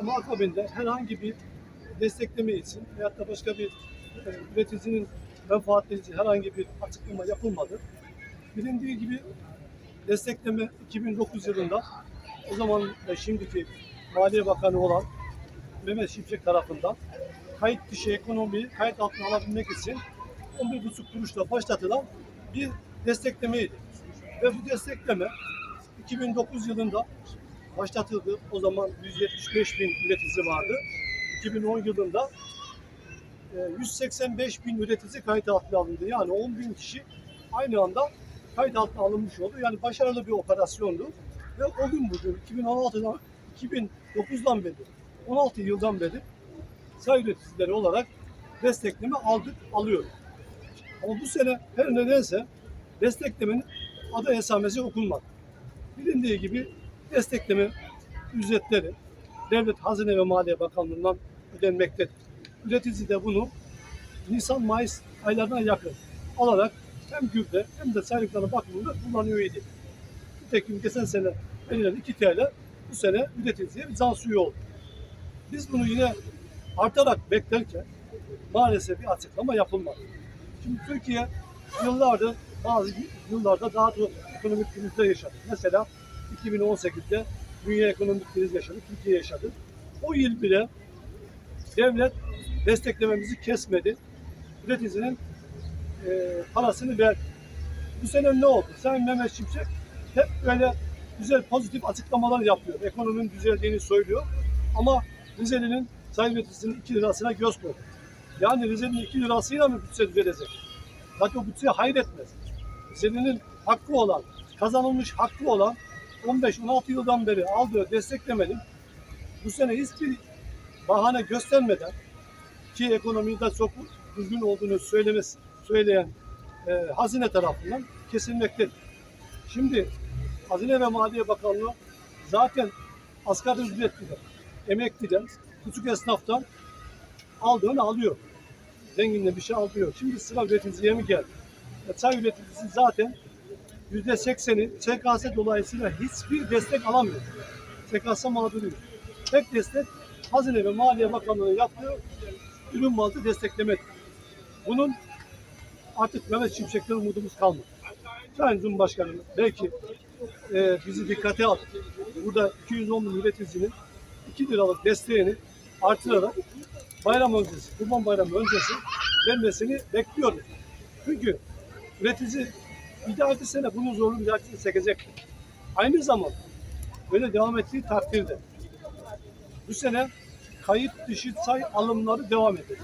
Ama akabinde herhangi bir destekleme için veyahut da başka bir e, üreticinin menfaatleri için herhangi bir açıklama yapılmadı. Bilindiği gibi destekleme 2009 yılında o zaman da şimdiki Maliye Bakanı olan Mehmet Şimşek tarafından kayıt dışı ekonomiyi kayıt altına alabilmek için 11,5 kuruşla başlatılan bir desteklemeydi. Ve bu destekleme 2009 yılında başlatıldı. O zaman 175 bin üreticisi vardı. 2010 yılında e, 185 bin üretici kayıt altına alındı. Yani 10 bin kişi aynı anda kayıt altına alınmış oldu. Yani başarılı bir operasyondu. Ve o gün bugün 2016'dan 2009'dan beri 16 yıldan beri çay üreticileri olarak destekleme aldık, alıyoruz. Ama bu sene her nedense desteklemenin adı esamesi okunmadı. Bilindiği gibi destekleme ücretleri Devlet Hazine ve Maliye Bakanlığı'ndan ödenmektedir. Üretici de bunu Nisan-Mayıs aylarına yakın alarak hem gübre hem de sayılıkların bakımında kullanıyor idi. Nitekim geçen sene verilen 2 TL bu sene üreticiye bir can suyu oldu. Biz bunu yine artarak beklerken maalesef bir açıklama yapılmadı. Şimdi Türkiye yıllardır bazı yıllarda daha çok ekonomik krizler yaşadı. Mesela 2018'de dünya ekonomik kriz yaşadı, Türkiye yaşadı. O yıl bile devlet desteklememizi kesmedi. Üreticinin e, parasını verdi. Bu sene ne oldu? Sayın Mehmet Şimşek hep böyle güzel pozitif açıklamalar yapıyor. Ekonominin düzeldiğini söylüyor. Ama Rizeli'nin sayın üreticisinin 2 lirasına göz koydu. Yani Rize'nin 2 lirasıyla mı bütçe düzelecek? Zaten bütçe hayretmez. Rize'nin hakkı olan, kazanılmış hakkı olan 15-16 yıldan beri aldığı desteklemenin bu sene hiçbir bahane göstermeden ki ekonomide çok düzgün olduğunu söylemesi, söyleyen e, hazine tarafından kesilmektedir. Şimdi Hazine ve Maliye Bakanlığı zaten asgari ücretliden, emekliden, küçük esnaftan aldığını alıyor. Zenginle bir şey alıyor. Şimdi sıra üreticiye mi geldi? E, çay üreticisi zaten yüzde sekseni SKS dolayısıyla hiçbir destek alamıyor. SKS mağduruyuz. Tek destek Hazine ve Maliye Bakanlığı'nın yaptığı ürün bazlı desteklemedir. Bunun artık Mehmet Şimşek'ten umudumuz kalmadı. Sayın Cumhurbaşkanım belki e, bizi dikkate al. Burada 210 bin üreticinin 2 liralık desteğini artırarak bayram öncesi, Kurban Bayramı öncesi vermesini bekliyoruz. Çünkü üretici bir dahaki sene bunun zorlu mücadelesini çekecek. Aynı zamanda böyle devam ettiği takdirde bu sene kayıt dışı çay alımları devam edecek.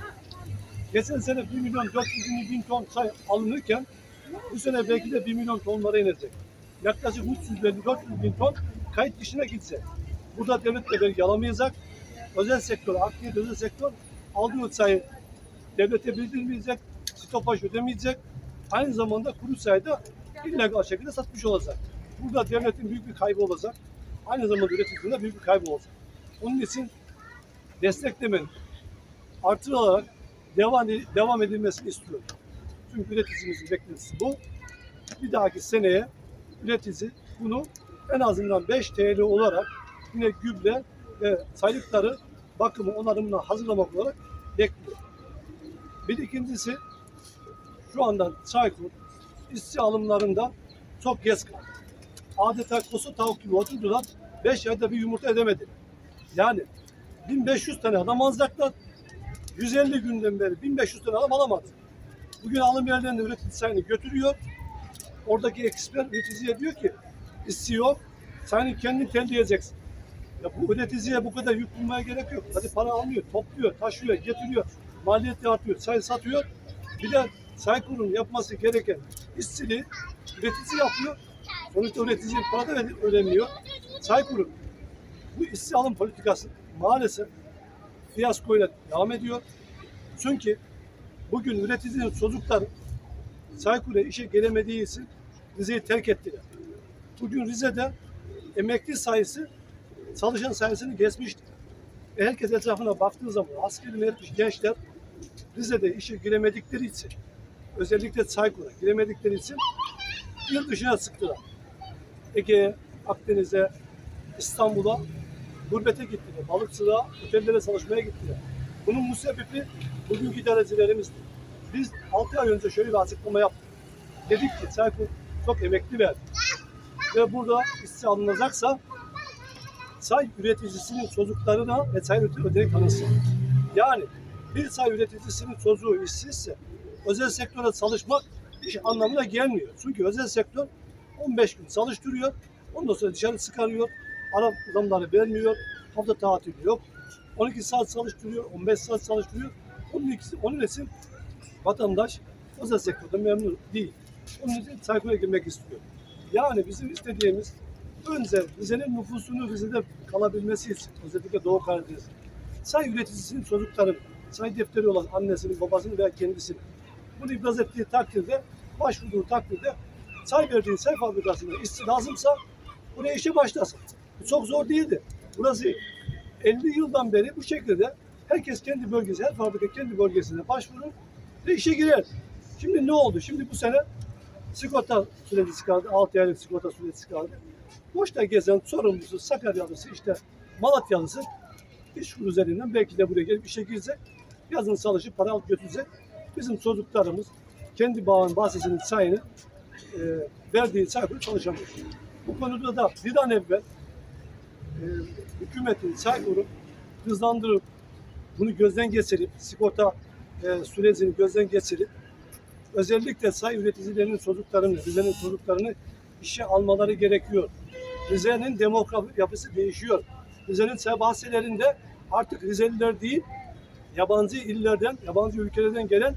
Geçen sene 1 milyon 420 bin ton çay alınırken bu sene belki de 1 milyon tonlara inecek. Yaklaşık 350-400 bin ton kayıt dışına gidecek. Burada devlet de vergi alamayacak. Özel sektör, aktif özel sektör aldığı çayı devlete bildirmeyecek, stopaj ödemeyecek. Aynı zamanda kuru sayıda illegal şekilde satmış olacak. Burada devletin büyük bir kaybı olacak. Aynı zamanda üreticinin büyük bir kaybı olacak. Onun için desteklemenin artırılarak devam, devam edilmesini istiyorum. Çünkü üreticimizin beklentisi bu. Bir dahaki seneye üretici bunu en azından 5 TL olarak yine gübre ve sayılıkları bakımı onarımına hazırlamak olarak bekliyor. Bir ikincisi şu anda Çaykur işçi alımlarında çok geç kaldı. Adeta kosu tavuk gibi oturdular. 5 ayda bir yumurta edemedi. Yani 1500 tane adam alacaklar. 150 günden beri 1500 tane adam alamadı. Bugün alım yerlerinde üretici sayını götürüyor. Oradaki eksper üreticiye diyor ki işçi yok. Sen kendin telleyeceksin. Ya bu üreticiye bu kadar yük bulmaya gerek yok. Hadi para almıyor, topluyor, taşıyor, getiriyor. Maliyeti artıyor, çay satıyor. Bir de çay kurum yapması gereken işçiliği üretici yapıyor. Sonuçta üreticiye para da ödemiyor. Çay kurum bu işçi alım politikası maalesef fiyaskoyla devam ediyor. Çünkü bugün üreticinin çocukları Çaykur'a işe gelemediği için Rize'yi terk ettiler. Bugün Rize'de emekli sayısı çalışan sayısını geçmişti. E herkes etrafına baktığı zaman askerini etmiş gençler Rize'de işe giremedikleri için özellikle Çaykur'a giremedikleri için yurt dışına sıktılar. Ege'ye, Akdeniz'e, İstanbul'a gurbete gittiler. Balıkçılığa, otellere çalışmaya gittiler. Bunun müsebbibi bugünkü idarecilerimizdi. Biz 6 ay önce şöyle bir açıklama yaptık. Dedik ki Çaykur çok emekli verdi. Ve burada işçi alınacaksa çay üreticisinin çocuklarına ve çay ödenek tanınsın. Yani bir çay üreticisinin çocuğu işsizse özel sektöre çalışmak iş anlamına gelmiyor. Çünkü özel sektör 15 gün çalıştırıyor. Ondan sonra dışarı çıkarıyor. Ara zamları vermiyor. Hafta tatili yok. 12 saat çalıştırıyor. 15 saat çalıştırıyor. Onun, ikisi, onun için vatandaş özel sektörde memnun değil. Onun için Çaykur'a girmek istiyor. Yani bizim istediğimiz önce Rize'nin nüfusunun Rize'de kalabilmesi için özellikle Doğu Karadeniz çay üreticisinin çocukların çay defteri olan annesinin, babasının veya kendisinin bunu ibraz ettiği takdirde, başvurduğu takdirde çay verdiği çay fabrikasında işçi lazımsa buraya işe başlasın. Bu çok zor değildi. Burası 50 yıldan beri bu şekilde herkes kendi bölgesi, her fabrika kendi bölgesine başvurur ve işe girer. Şimdi ne oldu? Şimdi bu sene sigorta süreci çıkardı. 6 aylık sigorta süreci çıkardı. Boşta gezen sorumlusu, Sakaryalısı, işte Malatyalısı iş kur üzerinden belki de buraya gelip işe girecek. Yazın çalışıp para alıp götürecek. Bizim çocuklarımız kendi bağın bahçesinin çayını e, verdiği çay kuru çalışamıyor. Bu konuda da bir an evvel e, hükümetin çay kuru hızlandırıp bunu gözden geçirip sigorta e, sürecini gözden geçirip özellikle say üreticilerinin çocuklarını, Rize'nin çocuklarını işe almaları gerekiyor. Rize'nin demografi yapısı değişiyor. Rize'nin çay bahçelerinde artık Rizeliler değil, yabancı illerden, yabancı ülkelerden gelen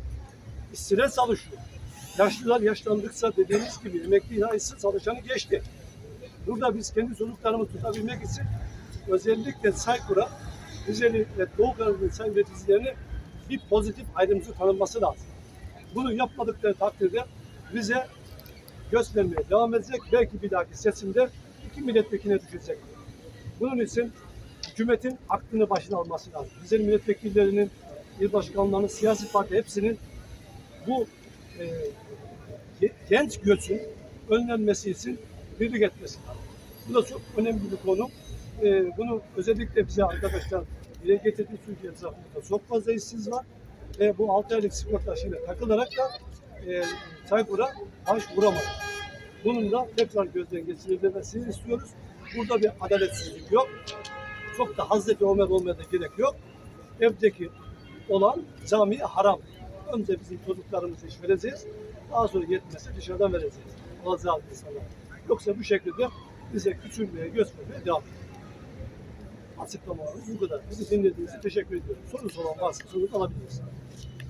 işçiler çalışıyor. Yaşlılar yaşlandıkça dediğimiz gibi emekli sayısı çalışanı geçti. Burada biz kendi çocuklarımızı tutabilmek için özellikle Çaykur'a, Rizeli ve Doğu Karadeniz çay üreticilerine bir pozitif ayrımcı tanınması lazım. Bunu yapmadıkları takdirde bize göstermeye devam edecek. Belki bir dahaki seçimde iki milletvekiline düşecek. Bunun için hükümetin aklını başına alması lazım. Bizim milletvekillerinin, il başkanlarının, siyasi parti hepsinin bu e, ge- genç göçün önlenmesi için birlik etmesi lazım. Bu da çok önemli bir konu. E, bunu özellikle bize arkadaşlar dile getirdi. Türkiye etrafında çok fazla işsiz var. Ve bu 6 aylık sigorta şeyine takılarak da e, Çaykur'a baş vuramadı. Bunun da tekrar gözden geçirilmesini istiyoruz. Burada bir adaletsizlik yok. Çok da Hazreti Ömer olmaya da gerek yok. Evdeki olan camiye haram. Önce bizim çocuklarımıza iş vereceğiz. Daha sonra yetmezse dışarıdan vereceğiz. Alacağız insanlar. Yoksa bu şekilde bize küçülmeye, göstermeye devam edeceğiz. Açıklamalarımız bu kadar. Bizi dinlediğiniz için teşekkür ediyorum. Sorusu olan varsa soru alabilirsiniz.